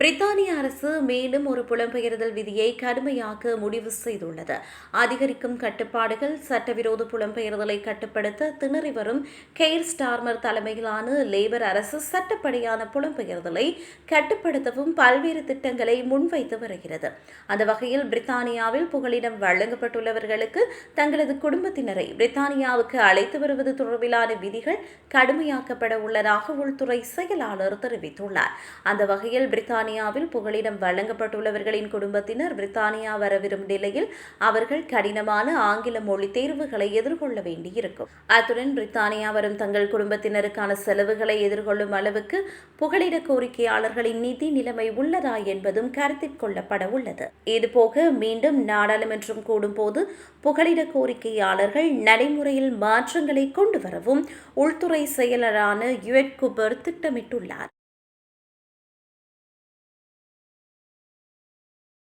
பிரித்தானிய அரசு மேலும் ஒரு புலம்பெயர்தல் விதியை கடுமையாக்க முடிவு செய்துள்ளது. அதிகரிக்கும் கட்டுப்பாடுகள் சட்டவிரோத புலம்பெயர்தலை கட்டுப்படுத்த திணறி வரும் கெய்ர் ஸ்டார்மர் தலைமையிலான லேபர் அரசு சட்டப்படியான புலம்பெயர்தலை கட்டுப்படுத்தவும் பல்வேறு திட்டங்களை முன்வைத்து வருகிறது. அந்த வகையில் பிரித்தானியாவில் புகலிடம் வழங்கப்பட்டுள்ளவர்களுக்கு தங்களது குடும்பத்தினரை பிரித்தானியாவுக்கு அழைத்து வருவது தொடர்பிலான விதிகள் கடுமையாக்கப்பட உள்ளதாக உள்துறை செயலாளர் தெரிவித்துள்ளார். அந்த வகையில் பிரித்தானிய பிரித்தானியாவில் புகலிடம் வழங்கப்பட்டுள்ளவர்களின் குடும்பத்தினர் பிரித்தானியா வரவிரும் நிலையில் அவர்கள் கடினமான ஆங்கில மொழி தேர்வுகளை எதிர்கொள்ள வேண்டியிருக்கும். அத்துடன் பிரித்தானியா வரும் தங்கள் குடும்பத்தினருக்கான செலவுகளை எதிர்கொள்ளும் அளவுக்கு புகலிட கோரிக்கையாளர்களின் நிதி நிலைமை உள்ளதா என்பதும் கருத்தில் கொள்ளப்பட உள்ளது. இதுபோக மீண்டும் நாடாளுமன்றம் கூடும்போது புகலிட கோரிக்கையாளர்கள் நடைமுறையில் மாற்றங்களை கொண்டு வரவும் உள்துறை செயலரான யுவெட் குபர் திட்டமிட்டுள்ளார்.